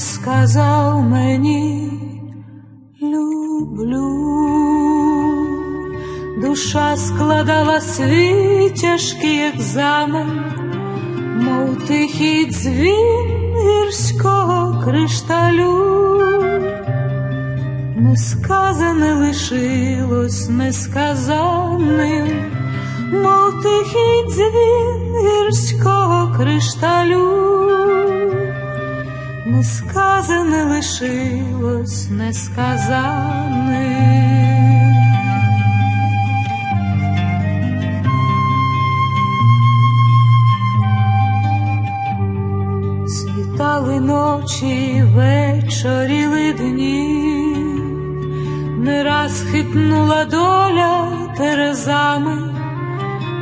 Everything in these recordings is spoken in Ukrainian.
Сказав мені люблю, душа складала свій тяжкий екзамен, мов тихий дзвін гірського кришталю, несказане лишилось несказаним, мов тихий дзвін гірського кришталю несказане лишилось несказане. Світали ночі, вечоріли раз хитнула доля терезами,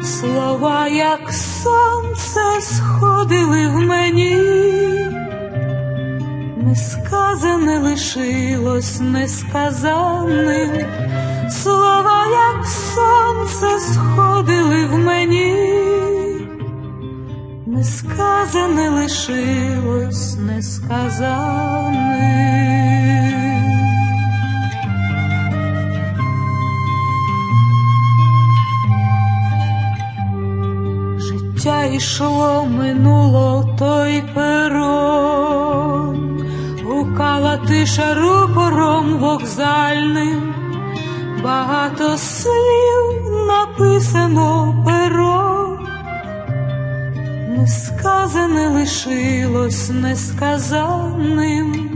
слова, як сонце, сходили в мені. Несказане лишилось несказаним, слова, як сонце, сходили в мені, несказане лишилось несказаним. Життя йшло, минуло той перон, гукала тиша рупором вокзальним, багато слів написано пером, несказане лишилось несказаним,